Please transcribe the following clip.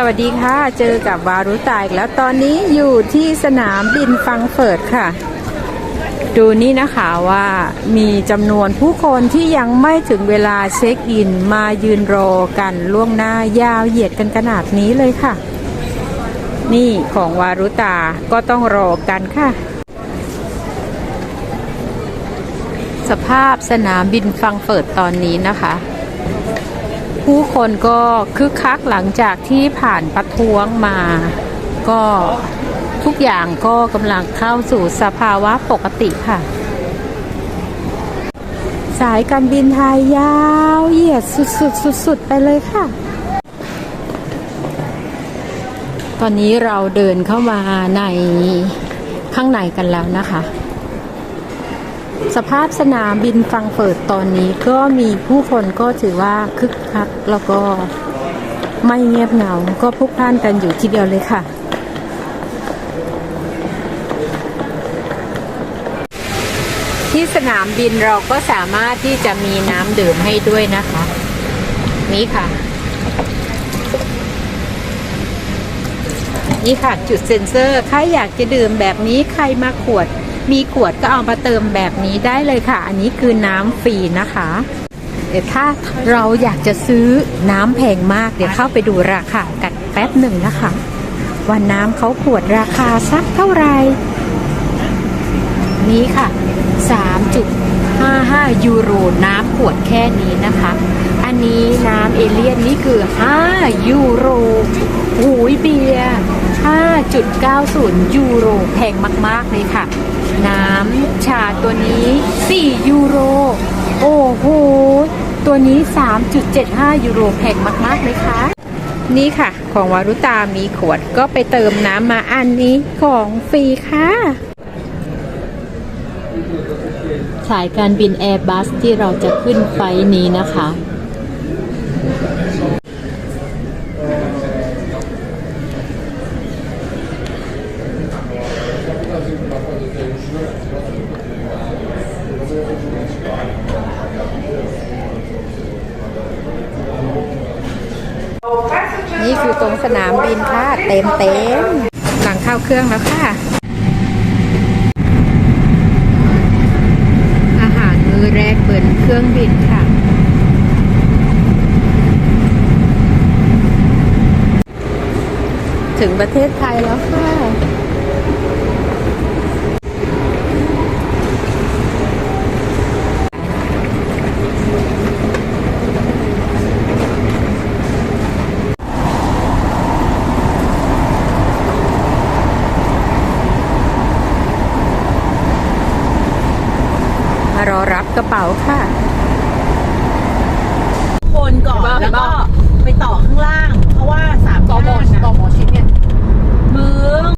สวัสดีค่ะ เจอกับวารุตายอีกแล้วตอนนี้อยู่ที่สนามบินฟังเฟิร์ตค่ะ ดูนี่นะคะว่ามีจำนวนผู้คนที่ยังไม่ถึงเวลาเช็คอินมายืนรอกันล่วงหน้ายาวเหยียดกันขนาดนี้เลยค่ะ นี่ของวารุตาก็ต้องรอกันค่ะ สภาพสนามบินฟังเฟิร์ตตอนนี้นะคะ ผู้คนก็คึกคักหลังจากที่ผ่านประท้วงมา ก็ทุกอย่างก็กำลังเข้าสู่สภาวะปกติค่ะ สายการบินไทยยาวเหยียดสุดๆสุดๆไปเลยค่ะ ตอนนี้เราเดินเข้ามาในข้างในกันแล้วนะคะ สภาพสนามบินฟังเฟิร์ตตอนนี้ก็มีผู้คนก็ถือว่าคึกคักแล้วก็ไม่เงียบเหงา ก็พลุกพล่านกันอยู่ทีเดียวเลยค่ะ ที่สนามบินเราก็สามารถที่จะมีน้ำดื่มให้ด้วยนะคะ นี่ค่ะ นี่ค่ะจุดเซ็นเซอร์ ใครอยากจะดื่มแบบนี้ใครมาขวด มีขวดก็เอามาเติมแบบนี้ได้เลยค่ะ อันนี้คือน้ำฟรีนะคะเดี๋ยวถ้าเราอยากจะซื้อน้ำแพงมากเดี๋ยวเข้าไปดูราคากันแป๊บหนึ่งนะคะว่าน้ำเขาขวดราคาสักเท่าไหร่นี้ค่ะ 3.55 ยูโรน้ำขวดแค่นี้นะคะ อันนี้น้ำเอเลียนนี่คือ 5 ยูโรหูยเบียร์5.90 ยูโรแพงมาก ๆ เลยค่ะ น้ำชาตัวนี้ 4 ยูโร โอ้โห ตัวนี้ 3.75 ยูโรแพงมาก ๆ เลยค่ะ นี่ค่ะ ของวารุตามีขวดก็ไปเติมน้ำมาอันนี้ของฟรีค่ะสายการบินแอร์บัสที่เราจะขึ้นไฟนี้นะคะ นี่คือตรงสนามบินค่ะ เต็มเต็มหลังเข้าเครื่องแล้วค่ะ อาหารมื้อแรกเปิดเครื่องบินค่ะถึงประเทศไทยแล้วค่ะ รอรับกระเป๋าค่ะ คนก่อนแล้วก็